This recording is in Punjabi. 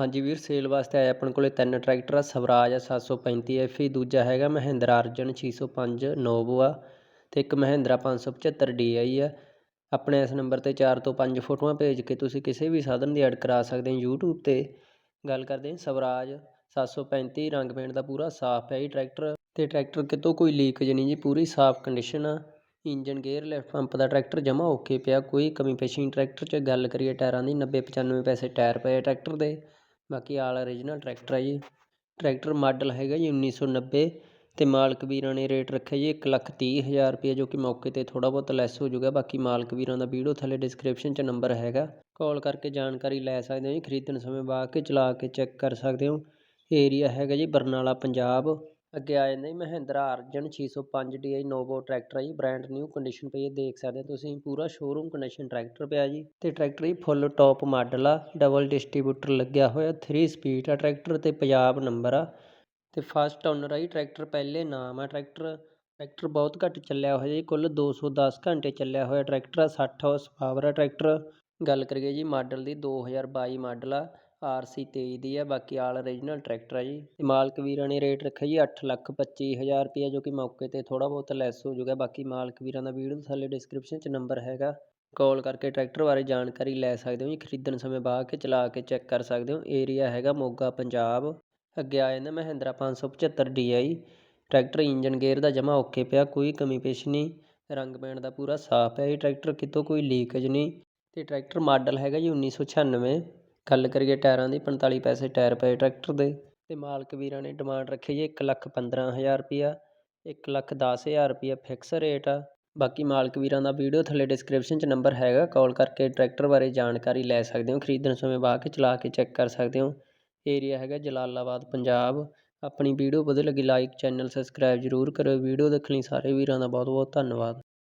ਹਾਂਜੀ ਵੀਰ ਸੇਲ ਵਾਸਤੇ ਆਇਆ ਆਪਣੇ ਕੋਲੇ ਤਿੰਨ ਟਰੈਕਟਰ ਆ, ਸਵਰਾਜ ਆ 735 ਐਫਈ ਦੂਜਾ ਹੈਗਾ ਮਹਿੰਦਰਾ ਅਰਜਨ 605 ਨੋਵੋ ਆ ਤੇ ਇੱਕ ਮਹਿੰਦਰਾ 575 ਡੀਆਈ ਆ। ਆਪਣੇ ਇਸ ਨੰਬਰ ਤੇ 4 ਤੋਂ 5 ਫੋਟੋਆਂ ਭੇਜ ਕੇ ਤੁਸੀਂ ਕਿਸੇ ਵੀ ਸਾਧਨ ਦੀ ਐਡ ਕਰਾ ਸਕਦੇ ਹੋ YouTube ਤੇ। ਗੱਲ ਕਰਦੇ ਹਾਂ ਸਵਰਾਜ 735 ਰੰਗ ਪੇਂਟ ਦਾ ਪੂਰਾ ਸਾਫ਼ ਹੈ ਜੀ ਟਰੈਕਟਰ ਤੇ ਟਰੈਕਟਰ ਕਿਤੋਂ ਕੋਈ ਲੀਕੇਜ ਨਹੀਂ ਜੀ, ਪੂਰੀ ਸਾਫ਼ ਕੰਡੀਸ਼ਨ ਆ। ਇੰਜਨ ਗੇਅਰ ਲਿਫਟ ਪੰਪ ਦਾ ਟਰੈਕਟਰ ਜਮਾ ਓਕੇ ਪਿਆ, ਕੋਈ ਕਮੀ ਪੇਸ਼ੀ ਨਹੀਂ ਟਰੈਕਟਰ 'ਚ। ਗੱਲ ਕਰੀਏ ਟਾਇਰਾਂ ਦੀ 90 95 ਪੈਸੇ ਟਾਇਰ ਪਏ ਟਰੈਕਟਰ ਦੇ। ਬਾਕੀ ਆਲ ਓਰੀਜਨਲ ਟਰੈਕਟਰ ਹੈ ਜੀ। ਟਰੈਕਟਰ ਮਾਡਲ ਹੈਗਾ ਜੀ 1990 ਤੇ ਮਾਲਕ ਵੀਰਾਂ ਨੇ ਰੇਟ ਰੱਖਿਆ ਜੀ ਇੱਕ ਲੱਖ ਤੀਹ ਹਜ਼ਾਰ ਰੁਪਏ ਜੋ ਕਿ ਮੌਕੇ ਤੇ ਥੋੜਾ ਬਹੁਤ ਲੈਸ ਹੋ ਜਾਊਗਾ। ਬਾਕੀ ਮਾਲਕ ਵੀਰਾਂ ਦਾ ਵੀਡੀਓ ਥੱਲੇ ਡਿਸਕ੍ਰਿਪਸ਼ਨ 'ਚ ਨੰਬਰ ਹੈਗਾ। ਕਾਲ ਕਰਕੇ ਜਾਣਕਾਰੀ ਲੈ ਸਕਦੇ ਹੋ ਜੀ, ਖਰੀਦਣ ਸਮੇਂ ਬਾ ਕੇ ਚਲਾ ਕੇ ਚੈੱਕ ਕਰ ਸਕਦੇ ਹੋ। ਏਰੀਆ ਹੈਗਾ ਜੀ ਬਰਨਾਲਾ, ਪੰਜਾਬ। ਅੱਗੇ ਆ ਜਾਂਦਾ ਜੀ, ਮਹਿੰਦਰਾ ਅਰਜਨ ਛੇ ਸੌ ਪੰਜ ਡੀ ਆਈ ਨੋਵੋ ਟਰੈਕਟਰ ਹੈ ਜੀ ਬ੍ਰਾਂਡ ਨਿਊ ਕੰਡੀਸ਼ਨ ਪਈ ਹੈ ਦੇਖ ਸਕਦੇ ਹੋ ਤੁਸੀਂ, ਪੂਰਾ ਸ਼ੋਰੂਮ ਕੰਡੀਸ਼ਨ ਟਰੈਕਟਰ ਪਿਆ ਜੀ। ਤੇ ਟਰੈਕਟਰ ਜੀ ਫੁੱਲ ਟੌਪ ਮਾਡਲ ਆ ਡਬਲ ਡਿਸਟ੍ਰੀਬਿਊਟਰ ਲੱਗਿਆ ਹੋਇਆ 3 ਸਪੀਡ ਆ ਟਰੈਕਟਰ ਤੇ, ਪੰਜਾਬ ਨੰਬਰ ਆ। ਤੇ ਫਸਟ ਓਨਰ ਆ ਜੀ, ਟਰੈਕਟਰ ਪਹਿਲੇ ਨਾਮ ਆ ਟਰੈਕਟਰ। ਟਰੈਕਟਰ ਬਹੁਤ ਘੱਟ ਚੱਲਿਆ ਹੋਇਆ ਜੀ, ਕੁੱਲ 210 ਘੰਟੇ ਚੱਲਿਆ ਹੋਇਆ ਟਰੈਕਟਰ ਆ 60 ਹਾਰਸ ਪਾਵਰ ਆ ਟਰੈਕਟਰ। ਗੱਲ ਕਰੀਏ ਜੀ ਮਾਡਲ ਦੀ 2022 ਮਾਡਲ ਆ। ਆਰ ਸੀ 23 ਦੀ ਹੈ, ਬਾਕੀ ਆਲ ਓਰੀਜਨਲ ਟਰੈਕਟਰ ਆ ਜੀ। ਤੇ ਮਾਲਕ ਵੀਰਾਂ ਨੇ ਰੇਟ ਰੱਖਿਆ ਜੀ 8 ਲੱਖ 25 ਹਜ਼ਾਰ ਰੁਪਏ ਜੋ ਕਿ ਮੌਕੇ ਤੇ ਥੋੜਾ ਬਹੁਤ ਲੈਸ ਹੋ ਜਾਊਗਾ ਬਾਕੀ ਮਾਲਕ ਵੀਰਾਂ ਦਾ ਵੀਡੀਓ ਥੱਲੇ ਡਿਸਕ੍ਰਿਪਸ਼ਨ 'ਚ ਨੰਬਰ ਹੈਗਾ। ਕਾਲ ਕਰਕੇ ਟਰੈਕਟਰ ਬਾਰੇ ਜਾਣਕਾਰੀ ਲੈ ਸਕਦੇ ਹੋ ਜੀ, ਖਰੀਦਣ ਸਮੇਂ ਬਾਹ ਕੇ ਚਲਾ ਕੇ ਚੈੱਕ ਕਰ ਸਕਦੇ ਹੋ। ਏਰੀਆ ਹੈਗਾ ਮੋਗਾ, ਪੰਜਾਬ। ਅੱਗੇ ਆ ਜਾਂਦਾ Mahindra 575 DI tractor engine gear ਦਾ ਜਮਾ ਓਕੇ ਪਿਆ, ਕੋਈ ਕਮੀ ਪੇਸ਼ ਨਹੀਂ। ਰੰਗ ਪੈਣ ਦਾ ਪੂਰਾ ਸਾਫ਼ ਹੈ ਇਹ ਟਰੈਕਟਰ ਕਿਤੋਂ ਕੋਈ ਲੀਕੇਜ ਨਹੀਂ। ਤੇ ਟਰੈਕਟਰ ਮਾਡਲ ਹੈਗਾ ਜੀ 1996 ਗੱਲ ਕਰੀਏ ਟਾਇਰਾਂ ਦੀ 45 ਪੈਸੇ ਟਾਇਰ ਪਏ ਟਰੈਕਟਰ ਦੇ ਅਤੇ ਮਾਲਕ ਵੀਰਾਂ ਨੇ ਡਿਮਾਂਡ ਰੱਖੀ ਜੀ ਇੱਕ ਲੱਖ ਪੰਦਰਾਂ ਹਜ਼ਾਰ ਰੁਪਈਆ ਇੱਕ ਲੱਖ ਦਸ ਹਜ਼ਾਰ ਰੁਪਈਆ ਫਿਕਸ ਰੇਟ ਆ। ਬਾਕੀ ਮਾਲਕ ਵੀਰਾਂ ਦਾ ਵੀਡੀਓ ਥੱਲੇ ਡਿਸਕ੍ਰਿਪਸ਼ਨ 'ਚ ਨੰਬਰ ਹੈਗਾ ਕਾਲ ਕਰਕੇ ਟਰੈਕਟਰ ਬਾਰੇ ਜਾਣਕਾਰੀ ਲੈ ਸਕਦੇ ਹੋ, ਖਰੀਦਣ ਸਮੇਂ ਬਾਅਦ ਕੇ ਚਲਾ ਕੇ ਚੈੱਕ ਕਰ ਸਕਦੇ ਹੋ। ਏਰੀਆ ਹੈਗਾ ਜਲਾਲਾਬਾਦ, ਪੰਜਾਬ। ਆਪਣੀ ਵੀਡੀਓ ਵਧੀਆ ਲੱਗੀ ਲਾਈਕ ਚੈਨਲ ਸਬਸਕ੍ਰਾਈਬ ਜ਼ਰੂਰ ਕਰਿਓ, ਵੀਡੀਓ ਦੇਖਣ ਲਈ ਸਾਰੇ ਵੀਰਾਂ ਦਾ ਬਹੁਤ ਬਹੁਤ ਧੰਨਵਾਦ।